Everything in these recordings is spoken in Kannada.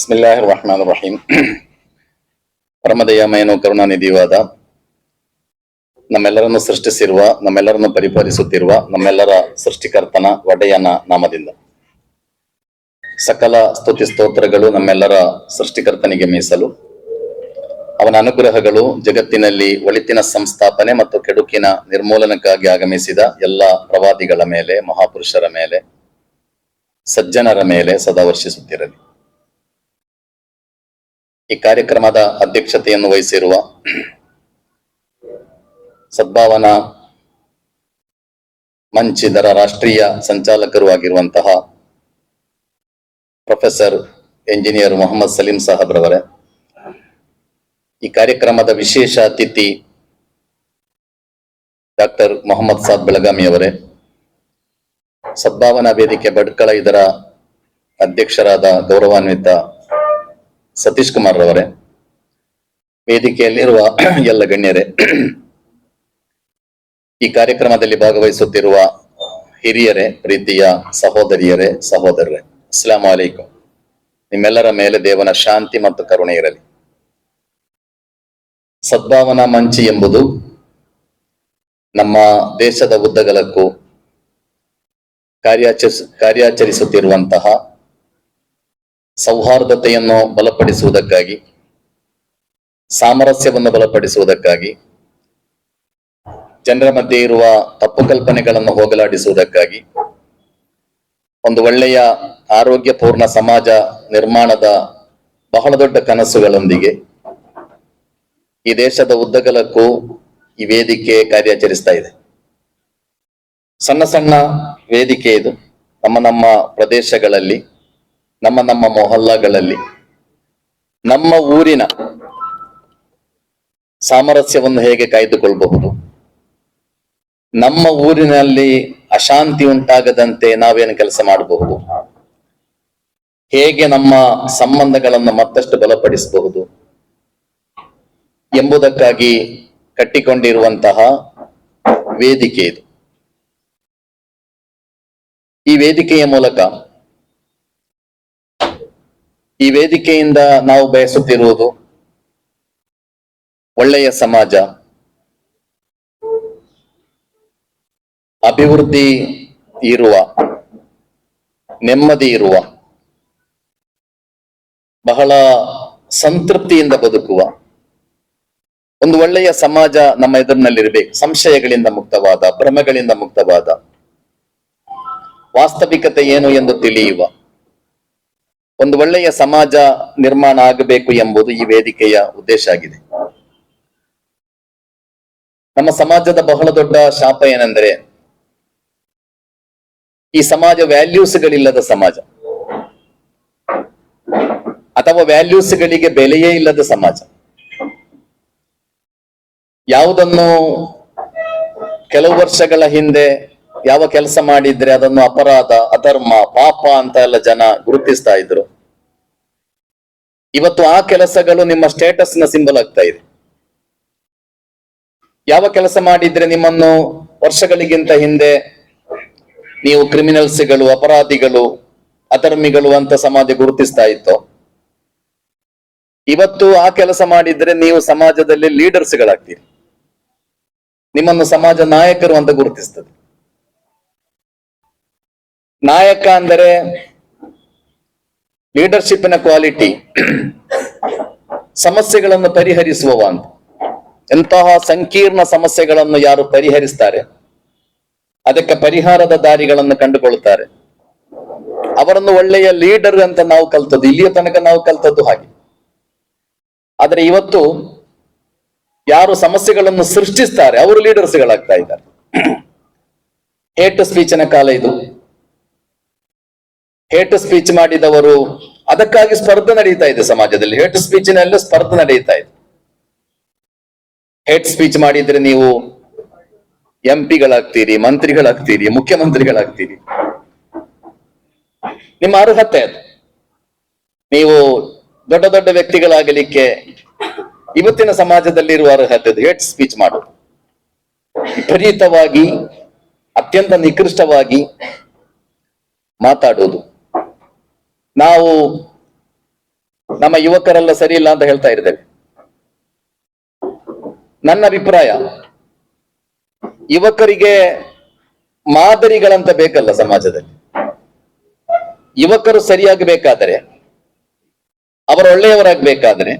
ರಹಮಾನ್ ರಹೀಂ ಪರಮದಯಾಮಯನು ಕರುಣಾನಿಧಿಯಾದ ನಮ್ಮೆಲ್ಲರನ್ನು ಸೃಷ್ಟಿಸಿರುವ, ನಮ್ಮೆಲ್ಲರನ್ನು ಪರಿಪಾಲಿಸುತ್ತಿರುವ, ನಮ್ಮೆಲ್ಲರ ಸೃಷ್ಟಿಕರ್ತನ ಒಡೆಯನ ನಾಮದಿಂದ. ಸಕಲ ಸ್ತುತಿ ಸ್ತೋತ್ರಗಳು ನಮ್ಮೆಲ್ಲರ ಸೃಷ್ಟಿಕರ್ತನಿಗೆ ಮೀಸಲು. ಅವನ ಅನುಗ್ರಹಗಳು ಜಗತ್ತಿನಲ್ಲಿ ಒಳಿತಿನ ಸಂಸ್ಥಾಪನೆ ಮತ್ತು ಕೆಡುಕಿನ ನಿರ್ಮೂಲನಕ್ಕಾಗಿ ಆಗಮಿಸಿದ ಎಲ್ಲ ಪ್ರವಾದಿಗಳ ಮೇಲೆ, ಮಹಾಪುರುಷರ ಮೇಲೆ, ಸಜ್ಜನರ ಮೇಲೆ ಸದಾ ವರ್ಷಿಸುತ್ತಿರಲಿ. ಈ ಕಾರ್ಯಕ್ರಮದ ಅಧ್ಯಕ್ಷತೆಯನ್ನು ವಹಿಸಿರುವ ಸದ್ಭಾವನಾ ಮಂಚ್ ಇದರ ರಾಷ್ಟ್ರೀಯ ಸಂಚಾಲಕರು ಆಗಿರುವಂತಹ ಪ್ರೊಫೆಸರ್ ಎಂಜಿನಿಯರ್ ಮೊಹಮ್ಮದ್ ಸಲೀಂ ಸಾಹಬ್ರವರೇ, ಈ ಕಾರ್ಯಕ್ರಮದ ವಿಶೇಷ ಅತಿಥಿ ಡಾಕ್ಟರ್ ಮೊಹಮ್ಮದ್ ಸಾದ್ ಬೆಳಗಾಮಿ ಅವರೇ, ಸದ್ಭಾವನಾ ವೇದಿಕೆ ಬಡ್ಕಳ ಇದರ ಅಧ್ಯಕ್ಷರಾದ ಗೌರವಾನ್ವಿತ ಸತೀಶ್ ಕುಮಾರ್ ರವರೇ, ವೇದಿಕೆಯಲ್ಲಿರುವ ಎಲ್ಲ ಗಣ್ಯರೇ, ಈ ಕಾರ್ಯಕ್ರಮದಲ್ಲಿ ಭಾಗವಹಿಸುತ್ತಿರುವ ಹಿರಿಯರೇ, ಪ್ರೀತಿಯ ಸಹೋದರಿಯರೇ, ಸಹೋದರರೇ ಅಸ್ಲಾಂ ಅಲೈಕುಂ. ನಿಮ್ಮೆಲ್ಲರ ಮೇಲೆ ದೇವನ ಶಾಂತಿ ಮತ್ತು ಕರುಣೆ ಇರಲಿ. ಸದ್ಭಾವನಾ ಮಂಚಿ ಎಂಬುದು ನಮ್ಮ ದೇಶದ ಉದ್ದಗಲಕ್ಕೂ ಕಾರ್ಯಾಚರಿಸ, ಕಾರ್ಯಾಚರಿಸುತ್ತಿರುವಂತಹ ಸೌಹಾರ್ದತೆಯನ್ನು ಬಲಪಡಿಸುವುದಕ್ಕಾಗಿ, ಸಾಮರಸ್ಯವನ್ನು ಬಲಪಡಿಸುವುದಕ್ಕಾಗಿ, ಜನರ ಮಧ್ಯೆ ಇರುವ ತಪ್ಪು ಕಲ್ಪನೆಗಳನ್ನು ಹೋಗಲಾಡಿಸುವುದಕ್ಕಾಗಿ, ಒಂದು ಒಳ್ಳೆಯ ಆರೋಗ್ಯಪೂರ್ಣ ಸಮಾಜ ನಿರ್ಮಾಣದ ಬಹಳ ದೊಡ್ಡ ಕನಸುಗಳೊಂದಿಗೆ ಈ ದೇಶದ ಉದ್ದಗಲಕ್ಕೂ ಈ ವೇದಿಕೆ ಕಾರ್ಯಾಚರಿಸ್ತಾ ಇದೆ. ಸಣ್ಣ ಸಣ್ಣ ವೇದಿಕೆ ಇದು. ನಮ್ಮ ನಮ್ಮ ಪ್ರದೇಶಗಳಲ್ಲಿ ನಮ್ಮ ನಮ್ಮ ಮೊಹಲ್ಲಾಗಳಲ್ಲಿ, ನಮ್ಮ ಊರಿನ ಸಾಮರಸ್ಯವನ್ನು ಹೇಗೆ ಕಾಯ್ದುಕೊಳ್ಬಹುದು? ನಮ್ಮ ಊರಿನಲ್ಲಿ ಅಶಾಂತಿ ಉಂಟಾಗದಂತೆ ನಾವೇನು ಕೆಲಸ ಮಾಡಬಹುದು? ಹೇಗೆ ನಮ್ಮ ಸಂಬಂಧಗಳನ್ನು ಮತ್ತಷ್ಟು ಬಲಪಡಿಸಬಹುದು? ಎಂಬುದಕ್ಕಾಗಿ ಕಟ್ಟಿಕೊಂಡಿರುವಂತಹ ವೇದಿಕೆ ಇದು. ಈ ವೇದಿಕೆಯ ಮೂಲಕ ಈ ವೇದಿಕೆಯಿಂದ ನಾವು ಬಯಸುತ್ತಿರುವುದು ಒಳ್ಳೆಯ ಸಮಾಜ, ಅಭಿವೃದ್ಧಿ ಇರುವ, ನೆಮ್ಮದಿ ಇರುವ, ಬಹಳ ಸಂತೃಪ್ತಿಯಿಂದ ಬದುಕುವ ಒಂದು ಒಳ್ಳೆಯ ಸಮಾಜ ನಮ್ಮ ಎದುರಿನಲ್ಲಿರಬೇಕು. ಸಂಶಯಗಳಿಂದ ಮುಕ್ತವಾದ, ಭ್ರಮೆಗಳಿಂದ ಮುಕ್ತವಾದ, ವಾಸ್ತವಿಕತೆ ಏನು ಎಂದು ತಿಳಿಯುವ. ಒಂದು ಒಳ್ಳೆಯ ಸಮಾಜ ನಿರ್ಮಾಣ ಆಗಬೇಕು ಎಂಬುದು ಈ ವೇದಿಕೆಯ ಉದ್ದೇಶ ಆಗಿದೆ. ನಮ್ಮ ಸಮಾಜದ ಬಹಳ ದೊಡ್ಡ ಶಾಪ ಏನೆಂದರೆ, ಈ ಸಮಾಜ ವ್ಯಾಲ್ಯೂಸ್ಗಳಿಲ್ಲದ ಸಮಾಜ. ಅಥವಾ ವ್ಯಾಲ್ಯೂಸ್ಗಳಿಗೆ ಬೆಲೆಯೇ ಇಲ್ಲದ ಸಮಾಜ. ಯಾವುದನ್ನು ಕೆಲವು ವರ್ಷಗಳ ಹಿಂದೆ ಯಾವ ಕೆಲಸ ಮಾಡಿದ್ರೆ ಅದನ್ನು ಅಪರಾಧ, ಅಧರ್ಮ, ಪಾಪ ಅಂತ ಎಲ್ಲ ಜನ ಗುರುತಿಸ್ತಾ ಇದ್ರು. ಇವತ್ತು ಆ ಕೆಲಸಗಳು ನಿಮ್ಮ ಸ್ಟೇಟಸ್ನ ಸಿಂಬಲ್ ಆಗ್ತಾ ಇದೆ. ಯಾವ ಕೆಲಸ ಮಾಡಿದ್ರೆ ನಿಮ್ಮನ್ನು ವರ್ಷಗಳಿಗಿಂತ ಹಿಂದೆ ನೀವು ಕ್ರಿಮಿನಲ್ಸ್ಗಳು, ಅಪರಾಧಿಗಳು, ಅಧರ್ಮಿಗಳು ಅಂತ ಸಮಾಜ ಗುರುತಿಸ್ತಾ ಇತ್ತು. ಇವತ್ತು ಆ ಕೆಲಸ ಮಾಡಿದ್ರೆ ನೀವು ಸಮಾಜದಲ್ಲಿ ಲೀಡರ್ಸ್ಗಳಾಗ್ತೀರಿ. ನಿಮ್ಮನ್ನು ಸಮಾಜ ನಾಯಕರು ಅಂತ ಗುರುತಿಸ್ತದೆ. ನಾಯಕ ಅಂದರೆ ಲೀಡರ್ಶಿಪ್ನ ಕ್ವಾಲಿಟಿ ಸಮಸ್ಯೆಗಳನ್ನು ಪರಿಹರಿಸುವವ ಅಂತ. ಎಂತಹ ಸಂಕೀರ್ಣ ಸಮಸ್ಯೆಗಳನ್ನು ಯಾರು ಪರಿಹರಿಸ್ತಾರೆ? ಅದಕ್ಕೆ ಪರಿಹಾರದ ದಾರಿಗಳನ್ನು ಕಂಡುಕೊಳ್ಳುತ್ತಾರೆ. ಅವರನ್ನು ಒಳ್ಳೆಯ ಲೀಡರ್ ಅಂತ ನಾವು ಕಲ್ತದ್ದು, ಇಲ್ಲಿಯ ತನಕ ನಾವು ಕಲ್ತದ್ದು ಹಾಗೆ. ಆದ್ರೆ ಇವತ್ತು ಯಾರು ಸಮಸ್ಯೆಗಳನ್ನು ಸೃಷ್ಟಿಸ್ತಾರೆ, ಅವರು ಲೀಡರ್ಸ್ಗಳಾಗ್ತಾ ಇದ್ದಾರೆ. ಹೇಟ್ ಸ್ಪೀಚಿನ ಕಾಲ ಇದು. ಹೇಟ್ ಸ್ಪೀಚ್ ಮಾಡಿದವರು ಅದಕ್ಕಾಗಿ ಸ್ಪರ್ಧೆ ನಡೀತಾ ಇದೆ ಸಮಾಜದಲ್ಲಿ. ಹೇಟ್ ಸ್ಪೀಚ್ನಲ್ಲಿ ಸ್ಪರ್ಧೆ ನಡೀತಾ ಇದೆ. ಹೇಟ್ ಸ್ಪೀಚ್ ಮಾಡಿದ್ರೆ ನೀವು ಎಂ ಪಿಗಳಾಗ್ತೀರಿ ಮಂತ್ರಿಗಳಾಗ್ತೀರಿ, ಮುಖ್ಯಮಂತ್ರಿಗಳಾಗ್ತೀರಿ. ನಿಮ್ಮ ಅರ್ಹತೆ ಅದು. ನೀವು ದೊಡ್ಡ ದೊಡ್ಡ ವ್ಯಕ್ತಿಗಳಾಗಲಿಕ್ಕೆ ಇವತ್ತಿನ ಸಮಾಜದಲ್ಲಿ ಇರುವ ಅರ್ಹತೆ ಅದು. ಹೇಟ್ ಸ್ಪೀಚ್ ಮಾಡೋದು ವಿಪರೀತವಾಗಿ, ಅತ್ಯಂತ ನಿಕೃಷ್ಟವಾಗಿ ಮಾತಾಡೋದು ನಾವು ನಮ್ಮ ಯುವಕರೆಲ್ಲ ಸರಿ ಇಲ್ಲ ಅಂತ ಹೇಳ್ತಾ ಇರ್ತೇವೆ ನನ್ನ ಅಭಿಪ್ರಾಯ, ಯುವಕರಿಗೆ ಮಾದರಿಗಳಂತ ಬೇಕಲ್ಲ ಸಮಾಜದಲ್ಲಿ. ಯುವಕರು ಸರಿಯಾಗಬೇಕಾದರೆ ಅವರು ಒಳ್ಳೆಯವರಾಗಬೇಕಾದರೆ,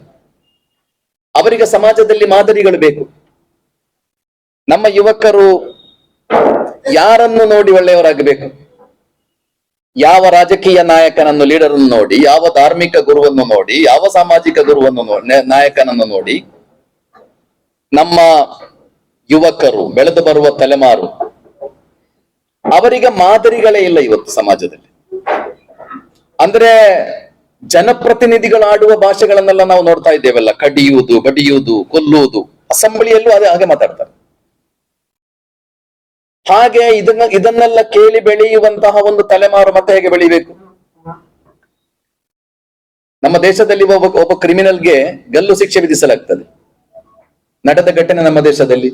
ಅವರಿಗೆ ಸಮಾಜದಲ್ಲಿ ಮಾದರಿಗಳು ಬೇಕು. ನಮ್ಮ ಯುವಕರು ಯಾರನ್ನು ನೋಡಿ ಒಳ್ಳೆಯವರಾಗಬೇಕು? ಯಾವ ರಾಜಕೀಯ ನಾಯಕನನ್ನು ಲೀಡರ್ ಅನ್ನು ನೋಡಿ, ಯಾವ ಧಾರ್ಮಿಕ ಗುರುವನ್ನು ನೋಡಿ, ಯಾವ ಸಾಮಾಜಿಕ ಗುರುವನ್ನು ನಾಯಕನನ್ನು ನೋಡಿ, ನಮ್ಮ ಯುವಕರು, ಬೆಳೆದು ಬರುವ ತಲೆಮಾರು, ಅವರಿಗೆ ಮಾದರಿಗಳೇ ಇಲ್ಲ ಇವತ್ತು ಸಮಾಜದಲ್ಲಿ. ಅಂದ್ರೆ ಜನಪ್ರತಿನಿಧಿಗಳು ಆಡುವ ಭಾಷೆಗಳನ್ನೆಲ್ಲ ನಾವು ನೋಡ್ತಾ ಇದ್ದೇವಲ್ಲ, ಕಡಿಯುವುದು, ಬಡಿಯುವುದು, ಕೊಲ್ಲುವುದು, ಅಸೆಂಬ್ಲಿಯಲ್ಲೂ ಅದೇ ಹಾಗೆ ಮಾತಾಡ್ತಾರೆ. ಹಾಗೆ ಇದನ್ನ, ಇದನ್ನೆಲ್ಲ ಕೇಳಿ ಬೆಳೆಯುವಂತಹ ಒಂದು ತಲೆಮಾರು ಮತ್ತೆ ಹೇಗೆ ಬೆಳಿಬೇಕು? ನಮ್ಮ ದೇಶದಲ್ಲಿ ಒಬ್ಬ ಒಬ್ಬ ಕ್ರಿಮಿನಲ್ಗೆ ಗಲ್ಲು ಶಿಕ್ಷೆ ವಿಧಿಸಲಾಗ್ತದೆ. ನಡೆದ ಘಟನೆ ನಮ್ಮ ದೇಶದಲ್ಲಿ.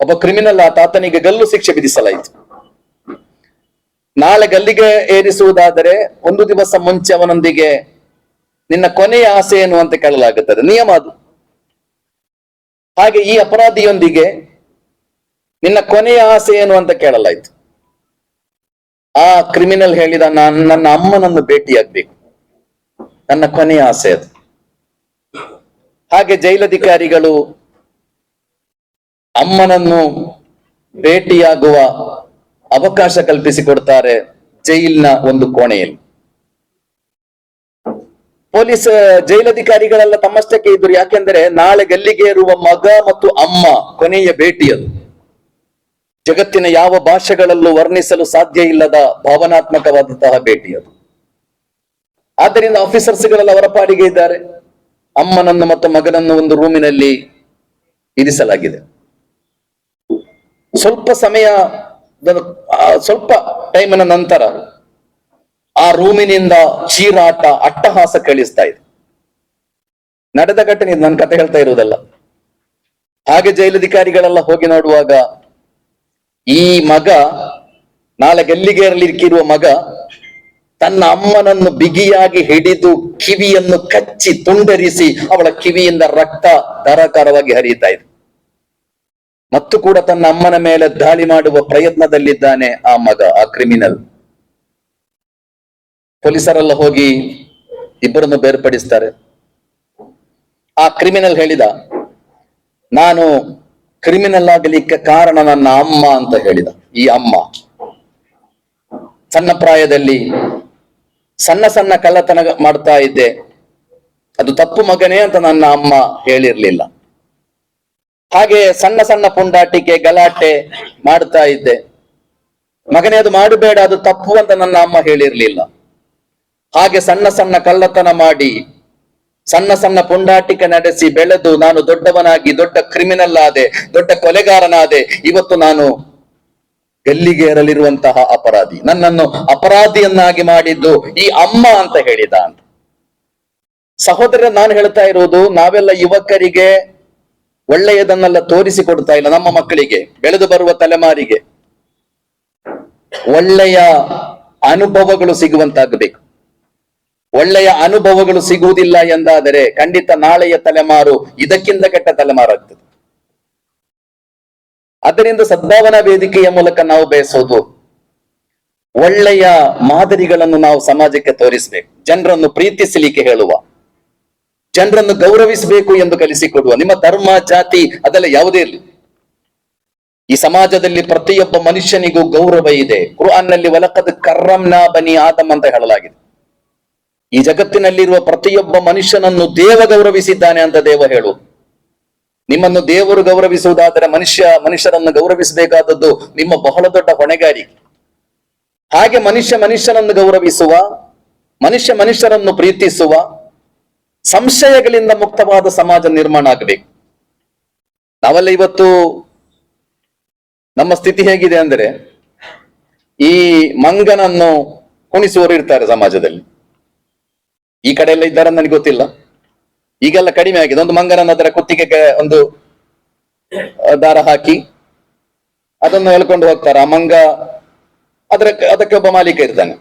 ಒಬ್ಬ ಕ್ರಿಮಿನಲ್ ಆ ತಾತನಿಗೆ ಗಲ್ಲು ಶಿಕ್ಷೆ ವಿಧಿಸಲಾಯಿತು. ನಾಳೆ ಗಲ್ಲಿಗೆ ಏರಿಸುವುದಾದರೆ ಒಂದು ದಿವಸ ಮುಂಚೆ ಅವನೊಂದಿಗೆ ನಿನ್ನ ಕೊನೆಯ ಆಸೆ ಏನು ಅಂತ ಕೇಳಲಾಗುತ್ತದೆ. ನಿಯಮ ಅದು. ಹಾಗೆ ಈ ಅಪರಾಧಿಯೊಂದಿಗೆ ನಿನ್ನ ಕೊನೆಯ ಆಸೆ ಏನು ಅಂತ ಕೇಳಲಾಯ್ತು. ಆ ಕ್ರಿಮಿನಲ್ ಹೇಳಿದ, ನಾನು, ನನ್ನ ಅಮ್ಮನನ್ನು ಭೇಟಿಯಾಗ್ಬೇಕು. ನನ್ನ ಕೊನೆಯ ಆಸೆ ಅದು. ಹಾಗೆ ಜೈಲಧಿಕಾರಿಗಳು ಅಮ್ಮನನ್ನು ಭೇಟಿಯಾಗುವ ಅವಕಾಶ ಕಲ್ಪಿಸಿಕೊಡ್ತಾರೆ ಜೈಲಿನ ಒಂದು ಕೋಣೆಯಲ್ಲಿ. ಪೊಲೀಸ್, ಜೈಲಧಿಕಾರಿಗಳೆಲ್ಲ ತಮ್ಮಷ್ಟಕ್ಕೆ ಇದ್ರು ಯಾಕೆಂದ್ರೆ ನಾಳೆ ಗಲ್ಲಿಗೆ ಇರುವ ಮಗ ಮತ್ತು ಅಮ್ಮ ಕೊನೆಯ ಭೇಟಿ ಅದು. ಜಗತ್ತಿನ ಯಾವ ಭಾಷೆಗಳಲ್ಲೂ ವರ್ಣಿಸಲು ಸಾಧ್ಯ ಇಲ್ಲದ ಭಾವನಾತ್ಮಕವಾದಂತಹ ಭೇಟಿ ಅದು. ಆದ್ದರಿಂದ ಆಫೀಸರ್ಸ್ಗಳೆಲ್ಲ ಅವರ ಪಾಡಿಗೆ ಇದ್ದಾರೆ. ಅಮ್ಮನನ್ನು ಮತ್ತು ಮಗನನ್ನು ಒಂದು ರೂಮಿನಲ್ಲಿ ಇರಿಸಲಾಗಿದೆ. ಸ್ವಲ್ಪ ಸಮಯ, ಸ್ವಲ್ಪ ಟೈಮಿನ ನಂತರ ಆ ರೂಮಿನಿಂದ ಚೀರಾಟ, ಅಟ್ಟಹಾಸ ಕೇಳಿಸ್ತಾ ಇದೆ. ನಡೆದ ಘಟನೆ ನಾನು ಕತೆ ಹೇಳ್ತಾ ಇರುವುದಲ್ಲ. ಹಾಗೆ ಜೈಲಧಿಕಾರಿಗಳೆಲ್ಲ ಹೋಗಿ ನೋಡುವಾಗ ಈ ಮಗ ನಾಳೆ ಗೆಲ್ಲಿಗೇರಲಿಕ್ಕಿರುವ ಮಗ ತನ್ನ ಅಮ್ಮನನ್ನು ಬಿಗಿಯಾಗಿ ಹಿಡಿದು ಕಿವಿಯನ್ನು ಕಚ್ಚಿ ತುಂಡರಿಸಿ ಅವಳ ಕಿವಿಯಿಂದ ರಕ್ತ ಧಾರಾಕಾರವಾಗಿ ಹರಿಯುತ್ತಾ ಇದೆ. ಮತ್ತು ಕೂಡ ತನ್ನ ಅಮ್ಮನ ಮೇಲೆ ದಾಳಿ ಮಾಡುವ ಪ್ರಯತ್ನದಲ್ಲಿದ್ದಾನೆ ಆ ಮಗ, ಆ ಕ್ರಿಮಿನಲ್ ಪೊಲೀಸರೆಲ್ಲ ಹೋಗಿ ಇಬ್ಬರನ್ನು ಬೇರ್ಪಡಿಸ್ತಾರೆ. ಆ ಕ್ರಿಮಿನಲ್ ಹೇಳಿದ, ನಾನು ಕ್ರಿಮಿನಲ್ ಆಗಲಿಕ್ಕೆ ಕಾರಣ ನನ್ನ ಅಮ್ಮ ಅಂತ ಹೇಳಿದ. ಈ ಅಮ್ಮ. ಸಣ್ಣ ಪ್ರಾಯದಲ್ಲಿ ಸಣ್ಣ ಸಣ್ಣ ಕಳ್ಳತನ ಮಾಡ್ತಾ ಇದ್ದೆ. ಅದು ತಪ್ಪು ಮಗನೇ ಅಂತ ನನ್ನ ಅಮ್ಮ ಹೇಳಿರ್ಲಿಲ್ಲ. ಹಾಗೆ ಸಣ್ಣ ಸಣ್ಣ ಪುಂಡಾಟಿಕೆ, ಗಲಾಟೆ ಮಾಡ್ತಾ ಇದ್ದೆ. ಮಗನೇ, ಅದು ಮಾಡಬೇಡ, ಅದು ತಪ್ಪು ಅಂತ ನನ್ನ ಅಮ್ಮ ಹೇಳಿರ್ಲಿಲ್ಲ. ಹಾಗೆ ಸಣ್ಣ ಸಣ್ಣ ಕಳ್ಳತನ ಮಾಡಿ ಸಣ್ಣ ಸಣ್ಣ ಪುಂಡಾಟಿಕೆ ನಡೆಸಿ ಬೆಳೆದು ನಾನು ದೊಡ್ಡವನಾಗಿ, ದೊಡ್ಡ ಕ್ರಿಮಿನಲ್ ಆದೆ, ದೊಡ್ಡ ಕೊಲೆಗಾರನಾದೆ, ಇವತ್ತು ನಾನು ಗಲ್ಲಿಗೇರಲಿರುವಂತಹ ಅಪರಾಧಿ. ನನ್ನನ್ನು ಅಪರಾಧಿಯನ್ನಾಗಿ ಮಾಡಿದ್ದು ಈ ಅಮ್ಮ ಅಂತ ಹೇಳಿದ ಅಂತ. ಸಹೋದರ, ನಾನು ಹೇಳ್ತಾ ಇರುವುದು, ನಾವೆಲ್ಲ ಯುವಕರಿಗೆ ಒಳ್ಳೆಯದನ್ನೆಲ್ಲ ತೋರಿಸಿಕೊಡ್ತಾ ಇಲ್ಲ ನಮ್ಮ ಮಕ್ಕಳಿಗೆ, ಬೆಳೆದು ಬರುವ ತಲೆಮಾರಿಗೆ. ಒಳ್ಳೆಯ ಅನುಭವಗಳು ಸಿಗುವಂತಾಗಬೇಕು. ಒಳ್ಳೆಯ ಅನುಭವಗಳು ಸಿಗುವುದಿಲ್ಲ ಎಂದಾದರೆ ಖಂಡಿತ ನಾಳೆಯ ತಲೆಮಾರು ಇದಕ್ಕಿಂತ ಕೆಟ್ಟ ತಲೆಮಾರಾಗ್ತದೆ. ಅದರಿಂದ ಸದ್ಭಾವನಾ ವೇದಿಕೆಯ ಮೂಲಕ ನಾವು ಬಯಸೋದು, ಒಳ್ಳೆಯ ಮಾದರಿಗಳನ್ನು ನಾವು ಸಮಾಜಕ್ಕೆ ತೋರಿಸಬೇಕು, ಜನರನ್ನು ಪ್ರೀತಿಸಲಿಕ್ಕೆ ಹೇಳುವ, ಜನರನ್ನು ಗೌರವಿಸಬೇಕು ಎಂದು ಕಲಿಸಿಕೊಡುವ. ನಿಮ್ಮ ಧರ್ಮ, ಜಾತಿ ಅದೆಲ್ಲ ಯಾವುದೇ ಇರಲಿ. ಈ ಸಮಾಜದಲ್ಲಿ ಪ್ರತಿಯೊಬ್ಬ ಮನುಷ್ಯನಿಗೂ ಗೌರವ ಇದೆ. ಕುರ್ಆನ್ನಲ್ಲಿ, ವಲಕದ ಕರ್ರಂನಾ ಬನಿ ಆದಮ್ ಅಂತ ಹೇಳಲಾಗಿದೆ. ಈ ಜಗತ್ತಿನಲ್ಲಿರುವ ಪ್ರತಿಯೊಬ್ಬ ಮನುಷ್ಯನನ್ನು ದೇವ ಗೌರವಿಸಿದ್ದಾನೆ ಅಂತ ದೇವ ಹೇಳು. ನಿಮ್ಮನ್ನು ದೇವರು ಗೌರವಿಸುವುದಾದರೆ ಮನುಷ್ಯ, ಮನುಷ್ಯರನ್ನು ಗೌರವಿಸಬೇಕಾದದ್ದು ನಿಮ್ಮ ಬಹಳ ದೊಡ್ಡ ಹೊಣೆಗಾರಿಕೆ. ಹಾಗೆ ಮನುಷ್ಯ ಮನುಷ್ಯನನ್ನು ಗೌರವಿಸುವ, ಮನುಷ್ಯ ಮನುಷ್ಯರನ್ನು ಪ್ರೀತಿಸುವ, ಸಂಶಯಗಳಿಂದ ಮುಕ್ತವಾದ ಸಮಾಜ ನಿರ್ಮಾಣ ಆಗಬೇಕು. ನಾವೆಲ್ಲ ಇವತ್ತು ನಮ್ಮ ಸ್ಥಿತಿ ಹೇಗಿದೆ ಅಂದ್ರೆ ಈ ಮಂಗನನ್ನು ಕುಣಿಸುವರು ಇರ್ತಾರೆ ಸಮಾಜದಲ್ಲಿ. ಈ ಕಡೆ ಎಲ್ಲ ಇದ್ದಾರೆ ನನಗೆ ಗೊತ್ತಿಲ್ಲ. ಈಗೆಲ್ಲ ಕಡಿಮೆ ಆಗಿದೆ. ಒಂದು ಮಂಗನ ಅದರ ಕುತ್ತಿಗೆ ಒಂದು ದಾರ ಹಾಕಿ ಅದನ್ನು ಎಳ್ಕೊಂಡು ಹೋಗ್ತಾರೆ. ಆ ಮಂಗ ಅದರ, ಅದಕ್ಕೆ ಒಬ್ಬ ಮಾಲೀಕ ಇರ್ತಾನೆ.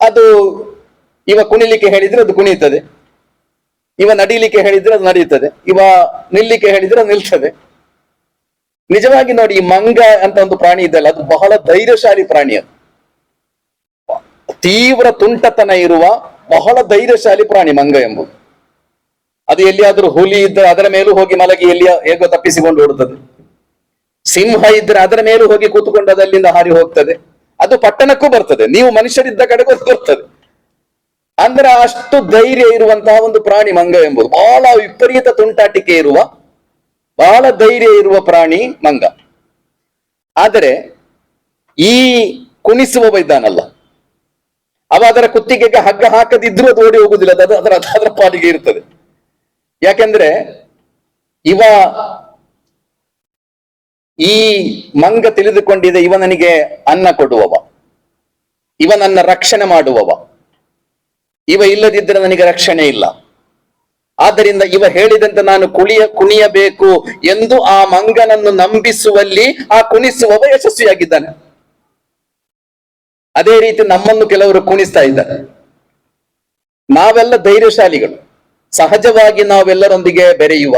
ಅದು ಇವ ಕುಣಿಲಿಕ್ಕೆ ಹೇಳಿದ್ರೆ ಅದು ಕುಣಿಯುತ್ತದೆ. ಇವ ನಡೀಲಿಕ್ಕೆ ಹೇಳಿದ್ರೆ ಅದು ನಡೆಯುತ್ತದೆ. ಇವ ನಿಲ್ಲಿಕ್ಕೆ ಹೇಳಿದ್ರೆ ಅದು ನಿಲ್ತದೆ. ನಿಜವಾಗಿ ನೋಡಿ, ಈ ಮಂಗ ಅಂತ ಒಂದು ಪ್ರಾಣಿ ಇದೆಯಲ್ಲ, ಅದು ಬಹಳ ಧೈರ್ಯಶಾಲಿ ಪ್ರಾಣಿ ಅದು. ತೀವ್ರ ತುಂಟತನ ಇರುವ ಬಹಳ ಧೈರ್ಯಶಾಲಿ ಪ್ರಾಣಿ ಮಂಗ ಎಂಬುದು. ಅದು ಎಲ್ಲಿಯಾದ್ರೂ ಹುಲಿ ಇದ್ದರೆ ಅದರ ಮೇಲೂ ಹೋಗಿ ಮಲಗಿ ಎಲ್ಲಿಯ ಹೇಗೋ ತಪ್ಪಿಸಿಕೊಂಡು ಓಡುತ್ತದೆ. ಸಿಂಹ ಇದ್ರೆ ಅದರ ಮೇಲೂ ಹೋಗಿ ಕೂತುಕೊಂಡು ಅದಲ್ಲಿಂದ ಹಾರಿ ಹೋಗ್ತದೆ. ಅದು ಪಟ್ಟಣಕ್ಕೂ ಬರ್ತದೆ. ನೀವು ಮನುಷ್ಯರಿದ್ದ ಕಡೆಗೂ ಬರ್ತದೆ. ಅಂದ್ರೆ ಅಷ್ಟು ಧೈರ್ಯ ಇರುವಂತಹ ಒಂದು ಪ್ರಾಣಿ ಮಂಗ ಎಂಬುದು. ಬಹಳ ವಿಪರೀತ ತುಂಟಾಟಿಕೆ ಇರುವ, ಬಹಳ ಧೈರ್ಯ ಇರುವ ಪ್ರಾಣಿ ಮಂಗ. ಆದರೆ ಈ ಕುಣಿಸುವ ಇದ್ದಾನಲ್ಲ. ಅವ ಅದರ ಕುತ್ತಿಗೆಗೆ ಹಗ್ಗ ಹಾಕದಿದ್ರೂ ಅದು ಓಡಿ ಹೋಗುದಿಲ್ಲ. ಅದು ಅದರ ಅದರ ಪಾಲಿಗೆ ಇರ್ತದೆ ಯಾಕೆಂದ್ರೆ ಇವ ಈ ಮಂಗ ತಿಳಿದುಕೊಂಡಿದೆ ಇವ ನನಗೆ ಅನ್ನ ಕೊಡುವವ. ಇವ ನನ್ನ ರಕ್ಷಣೆ ಮಾಡುವವ. ಇವ ಇಲ್ಲದಿದ್ದರೆ ನನಗೆ ರಕ್ಷಣೆ ಇಲ್ಲ. ಆದ್ದರಿಂದ ಇವ ಹೇಳಿದಂತೆ ನಾನು ಕುಳಿಯ ಕುಣಿಯಬೇಕು ಎಂದು ಆ ಮಂಗನನ್ನು ನಂಬಿಸುವಲ್ಲಿ ಆ ಕುಣಿಸುವವ ಯಶಸ್ವಿಯಾಗಿದ್ದಾನೆ. ಅದೇ ರೀತಿ ನಮ್ಮನ್ನು ಕೆಲವರು ಕುಣಿಸ್ತಾ ಇದ್ದಾರೆ. ನಾವೆಲ್ಲ ಧೈರ್ಯಶಾಲಿಗಳು. ಸಹಜವಾಗಿ ನಾವೆಲ್ಲರೊಂದಿಗೆ ಬೆರೆಯುವ.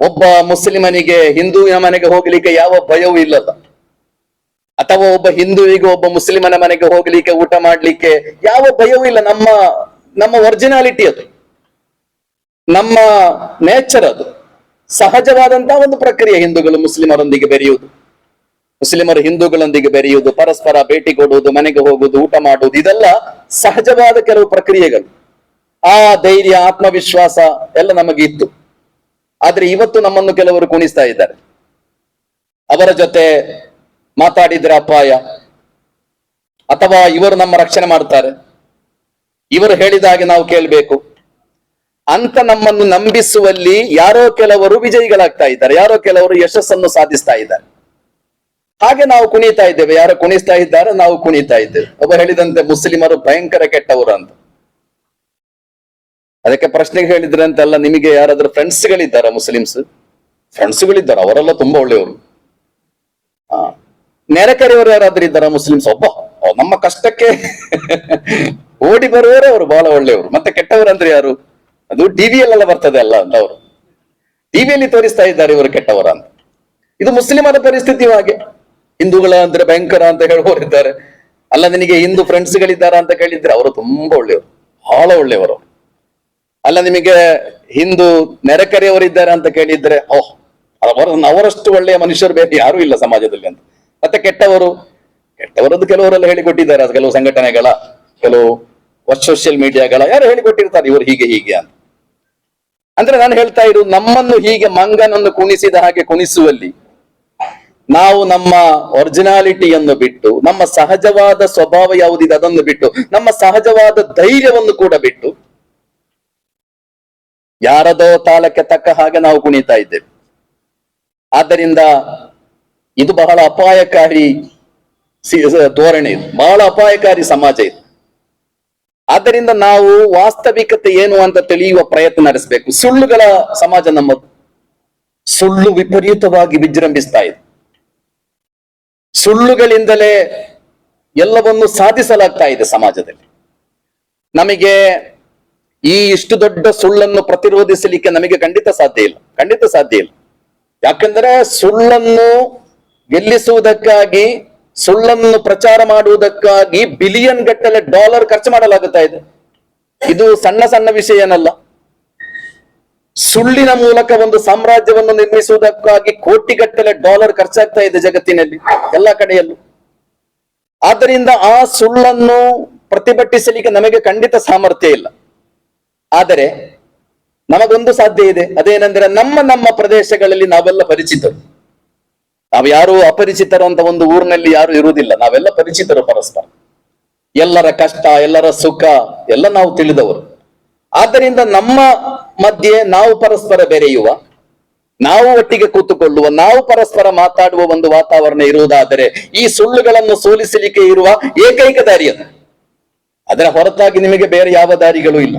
ಒಬ್ಬ ಮುಸ್ಲಿಮನಿಗೆ ಹಿಂದೂವಿನ ಮನೆಗೆ ಹೋಗ್ಲಿಕ್ಕೆ ಯಾವ ಭಯವೂ ಇಲ್ಲದ. ಅಥವಾ ಒಬ್ಬ ಹಿಂದೂವಿಗೆ ಒಬ್ಬ ಮುಸ್ಲಿಮನ ಮನೆಗೆ ಹೋಗ್ಲಿಕ್ಕೆ ಊಟ ಮಾಡ್ಲಿಕ್ಕೆ ಯಾವ ಭಯವೂ ಇಲ್ಲ. ನಮ್ಮ ನಮ್ಮ ಒರಿಜಿನಾಲಿಟಿ ಅದು. ನಮ್ಮ ನೇಚರ್ ಅದು. ಸಹಜವಾದಂತಹ ಒಂದು ಪ್ರಕ್ರಿಯೆ ಹಿಂದೂಗಳು ಮುಸ್ಲಿಮರೊಂದಿಗೆ ಬೆರೆಯುವುದು. ಮುಸ್ಲಿಮರು ಹಿಂದೂಗಳೊಂದಿಗೆ ಬೆರೆಯುವುದು, ಪರಸ್ಪರ ಭೇಟಿ ಕೊಡುವುದು, ಮನೆಗೆ ಹೋಗುವುದು, ಊಟ ಮಾಡುವುದು, ಇದೆಲ್ಲ ಸಹಜವಾದ ಕೆಲವು ಪ್ರಕ್ರಿಯೆಗಳು. ಆ ಧೈರ್ಯ, ಆತ್ಮವಿಶ್ವಾಸ ಎಲ್ಲ ನಮಗೆ ಇತ್ತು ಆದ್ರೆ ಇವತ್ತು ನಮ್ಮನ್ನು ಕೆಲವರು ಕುಣಿಸ್ತಾ ಇದ್ದಾರೆ. ಅವರ ಜೊತೆ ಮಾತಾಡಿದ್ರೆ ಅಪಾಯ. ಅಥವಾ ಇವರು ನಮ್ಮ ರಕ್ಷಣೆ ಮಾಡ್ತಾರೆ. ಇವರು ಹೇಳಿದ ಹಾಗೆ ನಾವು ಕೇಳಬೇಕು. ಅಂತ ನಮ್ಮನ್ನು ನಂಬಿಸುವಲ್ಲಿ ಯಾರೋ ಕೆಲವರು ವಿಜಯಿಗಳಾಗ್ತಾ ಇದ್ದಾರೆ. ಯಾರೋ ಕೆಲವರು ಯಶಸ್ಸನ್ನು ಸಾಧಿಸ್ತಾ ಇದ್ದಾರೆ. ಹಾಗೆ ನಾವು ಕುಣಿತಾ ಇದ್ದೇವೆ. ಯಾರು ಕುಣಿಸ್ತಾ ಇದ್ದಾರೆ ನಾವು ಕುಣಿತಾ ಇದ್ದೇವೆ. ಒಬ್ಬ ಹೇಳಿದಂತೆ ಮುಸ್ಲಿಮರು ಭಯಂಕರ ಕೆಟ್ಟವರು ಅಂತ. ಅದಕ್ಕೆ ಪ್ರಶ್ನೆಗೆ ಹೇಳಿದ್ರೆ ಅಂತೆಲ್ಲ ನಿಮಗೆ ಯಾರಾದ್ರೂ ಫ್ರೆಂಡ್ಸ್ ಗಳಿದ್ದಾರ ಮುಸ್ಲಿಮ್ಸ್? ಫ್ರೆಂಡ್ಸ್ ಗಳಿದ್ದಾರೆ ಅವರೆಲ್ಲ ತುಂಬಾ ಒಳ್ಳೆಯವರು. ಆ, ನೆರೆಕರೆಯವರು ಯಾರಾದ್ರೂ ಇದ್ದಾರ ಮುಸ್ಲಿಮ್ಸ್? ಒಬ್ಬ ನಮ್ಮ ಕಷ್ಟಕ್ಕೆ ಓಡಿ ಬರುವವರೇ ಅವರು, ಬಹಳ ಒಳ್ಳೆಯವರು. ಮತ್ತೆ ಕೆಟ್ಟವರು ಅಂದ್ರೆ ಯಾರು? ಅದು ಟಿವಿಯಲ್ಲೆಲ್ಲ ಬರ್ತದೆ ಅಲ್ಲ ಅಂತ ಅವರು. ಟಿವಿಯಲ್ಲಿ ತೋರಿಸ್ತಾ ಇದ್ದಾರೆ ಇವರು ಕೆಟ್ಟವರ ಅಂತ. ಇದು ಮುಸ್ಲಿಮರ ಪರಿಸ್ಥಿತಿ ಹಾಗೆ. ಹಿಂದೂಗಳ ಅಂದ್ರೆ ಭಯಂಕರ ಅಂತ ಹೇಳುವವರಿದ್ದಾರೆ ಅಲ್ಲ, ನಿನಗೆ ಹಿಂದೂ ಫ್ರೆಂಡ್ಸ್ ಗಳಿದ್ದಾರಾ ಅಂತ ಕೇಳಿದ್ರೆ ಅವರು ತುಂಬಾ ಒಳ್ಳೆಯವರು, ಬಹಳ ಒಳ್ಳೆಯವರು. ಅಲ್ಲ, ನಿಮಗೆ ಹಿಂದೂ ನೆರೆಕರೆಯವರಿದ್ದಾರೆ ಅಂತ ಕೇಳಿದ್ರೆ, ಓಹ್, ಅವರ, ಅವರಷ್ಟು ಒಳ್ಳೆಯ ಮನುಷ್ಯರು ಬೇರೆ ಯಾರು ಇಲ್ಲ ಸಮಾಜದಲ್ಲಿ ಅಂತ. ಮತ್ತೆ ಕೆಟ್ಟವರು ಕೆಟ್ಟವರದ್ದು ಕೆಲವರೆಲ್ಲ ಹೇಳಿಕೊಟ್ಟಿದ್ದಾರೆ. ಕೆಲವು ಸಂಘಟನೆಗಳ, ಕೆಲವು ಸೋಷಿಯಲ್ ಮೀಡಿಯಾಗಳ ಯಾರು ಹೇಳಿಕೊಟ್ಟಿರ್ತಾರೆ, ಇವರು ಹೀಗೆ ಹೀಗೆ ಅಂತ. ಅಂದ್ರೆ ನಾನು ಹೇಳ್ತಾ ಇರು ನಮ್ಮನ್ನು ಹೀಗೆ ಮಂಗನನ್ನು ಕುಣಿಸಿದ ಹಾಗೆ ಕುಣಿಸುವಲ್ಲಿ ನಾವು ನಮ್ಮ ಒರಿಜಿನಾಲಿಟಿಯನ್ನು ಬಿಟ್ಟು, ನಮ್ಮ ಸಹಜವಾದ ಸ್ವಭಾವ ಯಾವುದಿದೆ ಅದನ್ನು ಬಿಟ್ಟು, ನಮ್ಮ ಸಹಜವಾದ ಧೈರ್ಯವನ್ನು ಕೂಡ ಬಿಟ್ಟು, ಯಾರದೋ ತಾಲಕ್ಕೆ ತಕ್ಕ ಹಾಗೆ ನಾವು ಕುಣಿತಾ ಇದ್ದೇವೆ. ಆದ್ದರಿಂದ ಇದು ಬಹಳ ಅಪಾಯಕಾರಿ ಧೋರಣೆ ಇದು. ಬಹಳ ಅಪಾಯಕಾರಿ ಸಮಾಜ ಇದು. ಆದ್ದರಿಂದ ನಾವು ವಾಸ್ತವಿಕತೆ ಏನು ಅಂತ ತಿಳಿಯುವ ಪ್ರಯತ್ನ ನಡೆಸಬೇಕು. ಸುಳ್ಳುಗಳ ಸಮಾಜ ನಮ್ಮದು ಸುಳ್ಳು ವಿಪರೀತವಾಗಿ ವಿಜೃಂಭಿಸ್ತಾ ಇದೆ. ಸುಳ್ಳುಗಳಿಂದಲೇ ಎಲ್ಲವನ್ನು ಸಾಧಿಸಲಾಗ್ತಾ ಇದೆ ಸಮಾಜದಲ್ಲಿ. ನಮಗೆ ಈ ಇಷ್ಟು ದೊಡ್ಡ ಸುಳ್ಳನ್ನು ಪ್ರತಿರೋಧಿಸಲಿಕ್ಕೆ ನಮಗೆ ಖಂಡಿತ ಸಾಧ್ಯ ಇಲ್ಲ. ಖಂಡಿತ ಸಾಧ್ಯ ಇಲ್ಲ. ಯಾಕಂದ್ರೆ ಸುಳ್ಳನ್ನು ಗೆಲ್ಲಿಸುವುದಕ್ಕಾಗಿ, ಸುಳ್ಳನ್ನು ಪ್ರಚಾರ ಮಾಡುವುದಕ್ಕಾಗಿ ಬಿಲಿಯನ್ ಗಟ್ಟಲೆ ಡಾಲರ್ ಖರ್ಚು ಮಾಡಲಾಗುತ್ತಾ ಇದೆ. ಇದು ಸಣ್ಣ ಸಣ್ಣ ವಿಷಯ ಏನಲ್ಲ ಸುಳ್ಳಿನ ಮೂಲಕ ಒಂದು ಸಾಮ್ರಾಜ್ಯವನ್ನು ನಿರ್ಮಿಸುವುದಕ್ಕಾಗಿ ಕೋಟಿಗಟ್ಟಲೆ ಡಾಲರ್ ಖರ್ಚಾಗ್ತಾ ಇದೆ ಜಗತ್ತಿನಲ್ಲಿ, ಎಲ್ಲ ಕಡೆಯಲ್ಲೂ. ಆದ್ದರಿಂದ ಆ ಸುಳ್ಳನ್ನು ಪ್ರತಿಭಟಿಸಲಿಕ್ಕೆ ನಮಗೆ ಖಂಡಿತ ಸಾಮರ್ಥ್ಯ ಇಲ್ಲ. ಆದರೆ ನಮಗೊಂದು ಸಾಧ್ಯ ಇದೆ. ಅದೇನೆಂದರೆ ನಮ್ಮ ನಮ್ಮ ಪ್ರದೇಶಗಳಲ್ಲಿ ನಾವೆಲ್ಲ ಪರಿಚಿತರು. ನಾವು ಯಾರು ಅಪರಿಚಿತರು ಅಂತ ಒಂದು ಊರಿನಲ್ಲಿ ಯಾರು ಇರುವುದಿಲ್ಲ. ನಾವೆಲ್ಲ ಪರಿಚಿತರು ಪರಸ್ಪರ. ಎಲ್ಲರ ಕಷ್ಟ, ಎಲ್ಲರ ಸುಖ, ಎಲ್ಲ ನಾವು ತಿಳಿದವರು. ಆದ್ದರಿಂದ ನಮ್ಮ ಮಧ್ಯೆ ನಾವು ಪರಸ್ಪರ ಬೆರೆಯುವ, ನಾವು ಒಟ್ಟಿಗೆ ಕೂತುಕೊಳ್ಳುವ, ನಾವು ಪರಸ್ಪರ ಮಾತಾಡುವ ಒಂದು ವಾತಾವರಣ ಇರುವುದಾದರೆ ಈ ಸುಳ್ಳುಗಳನ್ನು ಸೋಲಿಸಲಿಕ್ಕೆ ಇರುವ ಏಕೈಕ ದಾರಿ ಅದು. ಅದರ ಹೊರತಾಗಿ ನಿಮಗೆ ಬೇರೆ ಯಾವ ದಾರಿಗಳು ಇಲ್ಲ.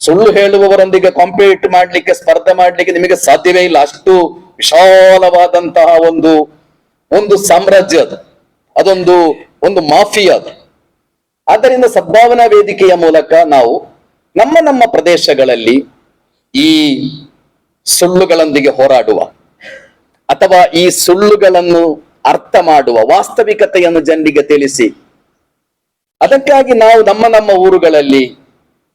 ಸುಳ್ಳು ಹೇಳುವವರೊಂದಿಗೆ ಕಾಂಪೀಟ್ ಮಾಡ್ಲಿಕ್ಕೆ, ಸ್ಪರ್ಧೆ ಮಾಡ್ಲಿಕ್ಕೆ ನಿಮಗೆ ಸಾಧ್ಯವೇ ಇಲ್ಲ. ಅಷ್ಟು ವಿಶಾಲವಾದಂತಹ ಒಂದು ಒಂದು ಸಾಮ್ರಾಜ್ಯ ಅದು. ಅದೊಂದು, ಒಂದು ಮಾಫಿಯಾ ಅದು. ಆದ್ದರಿಂದ ಸದ್ಭಾವನಾ ವೇದಿಕೆಯ ಮೂಲಕ ನಾವು ನಮ್ಮ ನಮ್ಮ ಪ್ರದೇಶಗಳಲ್ಲಿ ಈ ಸುಳ್ಳುಗಳೊಂದಿಗೆ ಹೋರಾಡುವ ಅಥವಾ ಈ ಸುಳ್ಳುಗಳನ್ನು ಅರ್ಥ ಮಾಡುವ ವಾಸ್ತವಿಕತೆಯನ್ನು ಜನರಿಗೆ ತಿಳಿಸಿ, ಅದಕ್ಕಾಗಿ ನಾವು ನಮ್ಮ ನಮ್ಮ ಊರುಗಳಲ್ಲಿ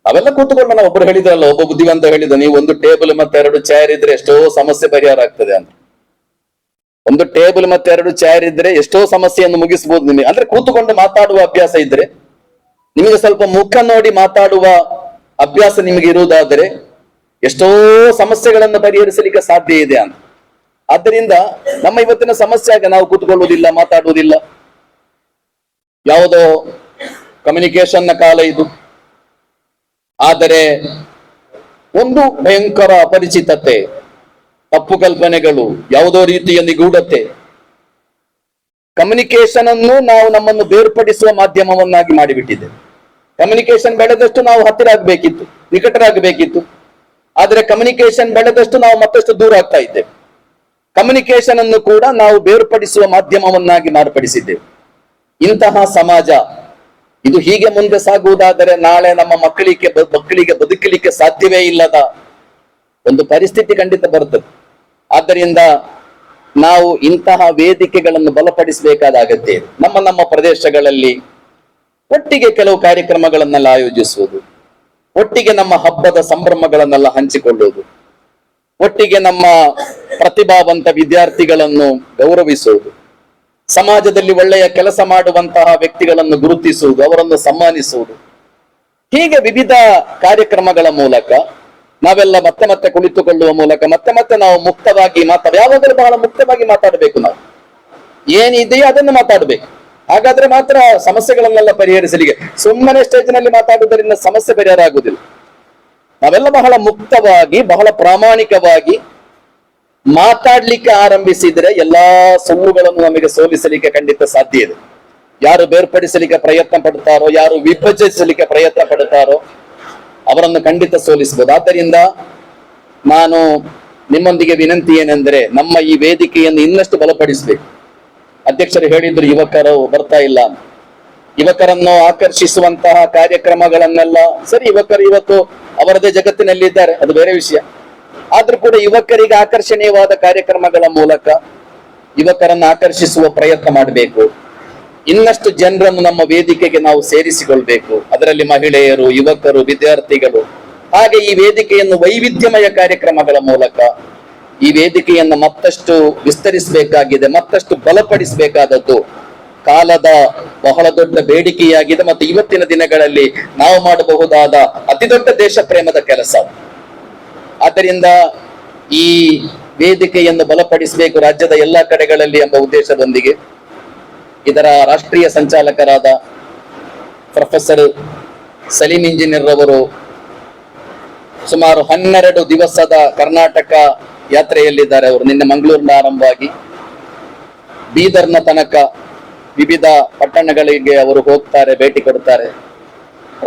ಅವೆಲ್ಲ ಕೂತ್ಕೊಂಡು ನಾವು ಒಬ್ಬರು ಹೇಳಿದ್ರಲ್ಲ, ಒಬ್ಬ ಬುದ್ಧಿವಂತ ಹೇಳಿದ, ನೀವು ಒಂದು ಟೇಬಲ್ ಮತ್ತೆ ಎರಡು ಚೇರ್ ಇದ್ರೆ ಎಷ್ಟೋ ಸಮಸ್ಯೆ ಪರಿಹಾರ ಆಗ್ತದೆ ಅಂತ ಒಂದು ಟೇಬಲ್ ಮತ್ತೆ ಎರಡು ಚೇರ್ ಇದ್ರೆ ಎಷ್ಟೋ ಸಮಸ್ಯೆಯನ್ನು ಮುಗಿಸಬಹುದು ನಿಮಗೆ. ಅಂದ್ರೆ ಕೂತುಕೊಂಡು ಮಾತಾಡುವ ಅಭ್ಯಾಸ ಇದ್ರೆ ನಿಮಗೆ ಸ್ವಲ್ಪ ಮುಖ ನೋಡಿ ಮಾತಾಡುವ ಅಭ್ಯಾಸ ನಿಮಗೆ ಇರುವುದಾದರೆ ಎಷ್ಟೋ ಸಮಸ್ಯೆಗಳನ್ನು ಪರಿಹರಿಸಲಿಕ್ಕೆ ಸಾಧ್ಯ ಇದೆ ಅಂತ. ಆದ್ದರಿಂದ ನಮ್ಮ ಇವತ್ತಿನ ಸಮಸ್ಯೆ ಆಗ ನಾವು ಕೂತ್ಕೊಳ್ಳುವುದಿಲ್ಲ, ಮಾತಾಡುವುದಿಲ್ಲ. ಯಾವುದೋ ನ ಕಾಲ ಇದು. ಆದರೆ ಒಂದು ಭಯಂಕರ ಅಪರಿಚಿತತೆ, ತಪ್ಪು ಕಲ್ಪನೆಗಳು, ಯಾವುದೋ ರೀತಿಯ ನಿಗೂಢತೆ ಕಮ್ಯುನಿಕೇಶನ್ ಅನ್ನು ನಾವು ನಮ್ಮನ್ನು ಬೇರ್ಪಡಿಸುವ ಮಾಧ್ಯಮವನ್ನಾಗಿ ಮಾಡಿಬಿಟ್ಟಿದೆ. ಕಮ್ಯುನಿಕೇಶನ್ ಬೆಳೆದಷ್ಟು ನಾವು ಹತ್ತಿರ ಆಗಬೇಕಿತ್ತು ನಿಕಟರಾಗಬೇಕಿತ್ತು. ಆದರೆ ಕಮ್ಯುನಿಕೇಶನ್ ಬೆಳೆದಷ್ಟು ನಾವು ಮತ್ತಷ್ಟು ದೂರ ಆಗ್ತಾ ಇದ್ದೇವೆ. ಕಮ್ಯುನಿಕೇಶನ್ ಅನ್ನು ಕೂಡ ನಾವು ಬೇರ್ಪಡಿಸುವ ಮಾಧ್ಯಮವನ್ನಾಗಿ ಮಾರ್ಪಡಿಸಿದ್ದೇವೆ. ಇಂತಹ ಸಮಾಜ, ಇದು ಹೀಗೆ ಮುಂದೆ ಸಾಗುವುದಾದರೆ ನಾಳೆ ನಮ್ಮ ಮಕ್ಕಳಿಗೆ ಮಕ್ಕಳಿಗೆ ಬದುಕಲಿಕ್ಕೆ ಸಾಧ್ಯವೇ ಇಲ್ಲದ ಒಂದು ಪರಿಸ್ಥಿತಿ ಖಂಡಿತ ಬರುತ್ತದೆ. ಆದ್ದರಿಂದ ನಾವು ಇಂತಹ ವೇದಿಕೆಗಳನ್ನು ಬಲಪಡಿಸಬೇಕಾದ ಅಗತ್ಯ ನಮ್ಮ ನಮ್ಮ ಪ್ರದೇಶಗಳಲ್ಲಿ ಒಟ್ಟಿಗೆ ಕೆಲವು ಕಾರ್ಯಕ್ರಮಗಳನ್ನೆಲ್ಲ ಆಯೋಜಿಸುವುದು. ಒಟ್ಟಿಗೆ ನಮ್ಮ ಹಬ್ಬದ ಸಂಭ್ರಮಗಳನ್ನೆಲ್ಲ ಹಂಚಿಕೊಳ್ಳುವುದು. ಒಟ್ಟಿಗೆ ನಮ್ಮ ಪ್ರತಿಭಾವಂತ ವಿದ್ಯಾರ್ಥಿಗಳನ್ನು ಗೌರವಿಸುವುದು. ಸಮಾಜದಲ್ಲಿ ಒಳ್ಳೆಯ ಕೆಲಸ ಮಾಡುವಂತಹ ವ್ಯಕ್ತಿಗಳನ್ನು ಗುರುತಿಸುವುದು, ಅವರನ್ನು ಸನ್ಮಾನಿಸುವುದು. ಹೀಗೆ ವಿವಿಧ ಕಾರ್ಯಕ್ರಮಗಳ ಮೂಲಕ ನಾವೆಲ್ಲ ಮತ್ತೆ ಮತ್ತೆ ಕುಳಿತುಕೊಳ್ಳುವ ಮೂಲಕ ಮತ್ತೆ ಮತ್ತೆ ನಾವು ಮುಕ್ತವಾಗಿ ಮಾತಾಡ, ಯಾವಾಗಲೂ ಬಹಳ ಮುಕ್ತವಾಗಿ ಮಾತಾಡಬೇಕು ನಾವು. ಏನಿದೆಯೋ ಅದನ್ನು ಮಾತಾಡಬೇಕು. ಹಾಗಾದ್ರೆ ಮಾತ್ರ ಸಮಸ್ಯೆಗಳನ್ನೆಲ್ಲ ಪರಿಹರಿಸಲಿಕ್ಕೆ. ಸುಮ್ಮನೆ ಸ್ಟೇಜ್ನಲ್ಲಿ ಮಾತಾಡುವುದರಿಂದ ಸಮಸ್ಯೆ ಪರಿಹಾರ ಆಗುವುದಿಲ್ಲ. ನಾವೆಲ್ಲ ಬಹಳ ಮುಕ್ತವಾಗಿ, ಬಹಳ ಪ್ರಾಮಾಣಿಕವಾಗಿ ಮಾತಾಡ್ಲಿಕ್ಕೆ ಆರಂಭಿಸಿದ್ರೆ ಎಲ್ಲಾ ಸುಳ್ಳುಗಳನ್ನು ನಮಗೆ ಸೋಲಿಸಲಿಕ್ಕೆ ಖಂಡಿತ ಸಾಧ್ಯ ಇದೆ. ಯಾರು ಬೇರ್ಪಡಿಸಲಿಕ್ಕೆ ಪ್ರಯತ್ನ ಪಡ್ತಾರೋ ಯಾರು ವಿಭಜಿಸಲಿಕ್ಕೆ ಪ್ರಯತ್ನ ಪಡ್ತಾರೋ ಅವರನ್ನು ಖಂಡಿತ ಸೋಲಿಸಬಹುದು. ಆದ್ದರಿಂದ ನಾನು ನಿಮ್ಮೊಂದಿಗೆ ವಿನಂತಿ ಏನೆಂದರೆ, ನಮ್ಮ ಈ ವೇದಿಕೆಯನ್ನು ಇನ್ನಷ್ಟು ಬಲಪಡಿಸಬೇಕು. ಅಧ್ಯಕ್ಷರು ಹೇಳಿದ್ರು, ಯುವಕರು ಬರ್ತಾ ಇಲ್ಲ ಯುವಕರನ್ನು ಆಕರ್ಷಿಸುವಂತಹ ಕಾರ್ಯಕ್ರಮಗಳನ್ನೆಲ್ಲ, ಸರಿ, ಯುವಕರು ಇವತ್ತು ಅವರದೇ ಜಗತ್ತಿನಲ್ಲಿ ಇದ್ದಾರೆ, ಅದು ಬೇರೆ ವಿಷಯ. ಆದ್ರೂ ಕೂಡ ಯುವಕರಿಗೆ ಆಕರ್ಷಣೀಯವಾದ ಕಾರ್ಯಕ್ರಮಗಳ ಮೂಲಕ ಯುವಕರನ್ನು ಆಕರ್ಷಿಸುವ ಪ್ರಯತ್ನ ಮಾಡಬೇಕು. ಇನ್ನಷ್ಟು ಜನರನ್ನು ನಮ್ಮ ವೇದಿಕೆಗೆ ನಾವು ಸೇರಿಸಿಕೊಳ್ಬೇಕು. ಅದರಲ್ಲಿ ಮಹಿಳೆಯರು, ಯುವಕರು, ವಿದ್ಯಾರ್ಥಿಗಳು. ಹಾಗೆ ಈ ವೇದಿಕೆಯನ್ನು ವೈವಿಧ್ಯಮಯ ಕಾರ್ಯಕ್ರಮಗಳ ಮೂಲಕ ಈ ವೇದಿಕೆಯನ್ನು ಮತ್ತಷ್ಟು ವಿಸ್ತರಿಸಬೇಕಾಗಿದೆ, ಮತ್ತಷ್ಟು ಬಲಪಡಿಸಬೇಕಾದದ್ದು. ಕಾಲದ ಬಹಳ ದೊಡ್ಡ ಬೇಡಿಕೆಯಾಗಿದೆ ಮತ್ತು ಇವತ್ತಿನ ದಿನಗಳಲ್ಲಿ ನಾವು ಮಾಡಬಹುದಾದ ಅತಿ ದೊಡ್ಡ ದೇಶ ಪ್ರೇಮದ ಕೆಲಸ. ಆದ್ದರಿಂದ ಈ ವೇದಿಕೆಯನ್ನು ಬಲಪಡಿಸಬೇಕು ರಾಜ್ಯದ ಎಲ್ಲಾ ಕಡೆಗಳಲ್ಲಿ ಎಂಬ ಉದ್ದೇಶದೊಂದಿಗೆ. ಇದರ ರಾಷ್ಟ್ರೀಯ ಸಂಚಾಲಕರಾದ ಪ್ರೊಫೆಸರ್ ಸಲೀಂ ಇಂಜಿನಿಯರ್ ಅವರು ಸುಮಾರು ಹನ್ನೆರಡು ದಿವಸದ ಕರ್ನಾಟಕ ಯಾತ್ರೆಯಲ್ಲಿದ್ದಾರೆ ಅವರು. ನಿನ್ನೆ ಮಂಗಳೂರಿನ ಆರಂಭವಾಗಿ ಬೀದರ್ನ ತನಕ ವಿವಿಧ ಪಟ್ಟಣಗಳಿಗೆ ಅವರು ಹೋಗ್ತಾರೆ, ಭೇಟಿ ಕೊಡ್ತಾರೆ.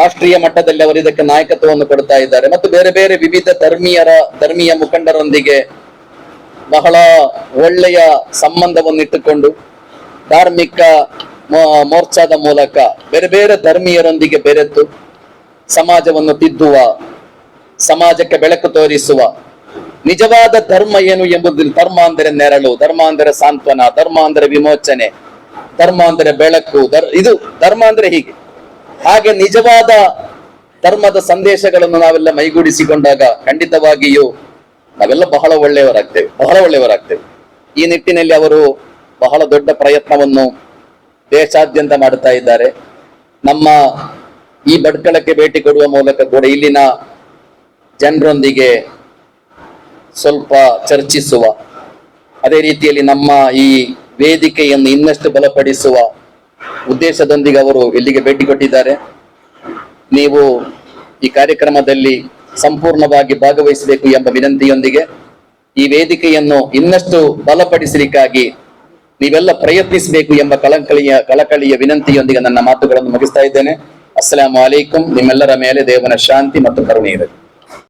ರಾಷ್ಟ್ರೀಯ ಮಟ್ಟದಲ್ಲಿ ಅವರು ಇದಕ್ಕೆ ನಾಯಕತ್ವವನ್ನು ಕೊಡ್ತಾ ಇದ್ದಾರೆ. ಮತ್ತು ಬೇರೆ ಬೇರೆ ವಿವಿಧ ಧರ್ಮೀಯರ, ಧರ್ಮೀಯ ಮುಖಂಡರೊಂದಿಗೆ ಬಹಳ ಒಳ್ಳೆಯ ಸಂಬಂಧವನ್ನು ಇಟ್ಟುಕೊಂಡು ಧಾರ್ಮಿಕ ಮೋರ್ಚಾದ ಮೂಲಕ ಬೇರೆ ಬೇರೆ ಧರ್ಮೀಯರೊಂದಿಗೆ ಬೆರೆತು ಸಮಾಜವನ್ನು ತಿದ್ದುವ, ಸಮಾಜಕ್ಕೆ ಬೆಳಕು ತೋರಿಸುವ ನಿಜವಾದ ಧರ್ಮ ಏನು ಎಂಬುದು ಧರ್ಮ ಅಂದರೆ ನೆರಳು, ಧರ್ಮ ಅಂದರೆ ಸಾಂತ್ವನ, ಧರ್ಮ ಅಂದರೆ ವಿಮೋಚನೆ, ಧರ್ಮ ಅಂದರೆ ಬೆಳಕು ಇದು ಧರ್ಮ ಅಂದರೆ ಹೀಗೆ. ಹಾಗೆ ನಿಜವಾದ ಧರ್ಮದ ಸಂದೇಶಗಳನ್ನು ನಾವೆಲ್ಲ ಮೈಗೂಡಿಸಿಕೊಂಡಾಗ ಖಂಡಿತವಾಗಿಯೂ ನಾವೆಲ್ಲ ಬಹಳ ಒಳ್ಳೆಯವರಾಗ್ತೇವೆ ಬಹಳ ಒಳ್ಳೆಯವರಾಗ್ತೇವೆ. ಈ ನಿಟ್ಟಿನಲ್ಲಿ ಅವರು ಬಹಳ ದೊಡ್ಡ ಪ್ರಯತ್ನವನ್ನು ದೇಶಾದ್ಯಂತ ಮಾಡುತ್ತಾ ಇದ್ದಾರೆ. ನಮ್ಮ ಈ ಬಡ್ಕಳಕ್ಕೆ ಭೇಟಿ ಕೊಡುವ ಮೂಲಕ ಕೂಡ ಇಲ್ಲಿನ ಜನರೊಂದಿಗೆ ಸ್ವಲ್ಪ ಚರ್ಚಿಸುವ. ಅದೇ ರೀತಿಯಲ್ಲಿ ನಮ್ಮ ಈ ವೇದಿಕೆಯನ್ನು ಇನ್ನಷ್ಟು ಬಲಪಡಿಸುವ ಉದ್ದೇಶದೊಂದಿಗೆ ಅವರು ಇಲ್ಲಿಗೆ ಭೇಟಿ ಕೊಟ್ಟಿದ್ದಾರೆ. ನೀವು ಈ ಕಾರ್ಯಕ್ರಮದಲ್ಲಿ ಸಂಪೂರ್ಣವಾಗಿ ಭಾಗವಹಿಸಬೇಕು ಎಂಬ ವಿನಂತಿಯೊಂದಿಗೆ ಈ ವೇದಿಕೆಯನ್ನು ಇನ್ನಷ್ಟು ಬಲಪಡಿಸಲಿಕ್ಕಾಗಿ ನೀವೆಲ್ಲ ಪ್ರಯತ್ನಿಸಬೇಕು ಎಂಬ ಕಳಕಳಿಯ ಕಳಕಳಿಯ ವಿನಂತಿಯೊಂದಿಗೆ ನನ್ನ ಮಾತುಗಳನ್ನು ಮುಗಿಸ್ತಾ ಇದ್ದೇನೆ. ಅಸ್ಸಲಾಂ ಅಲೈಕುಂ ನಿಮ್ಮೆಲ್ಲರ ಮೇಲೆ ದೇವನ ಶಾಂತಿ ಮತ್ತು ಕರುಣೆ ಇರಲಿ.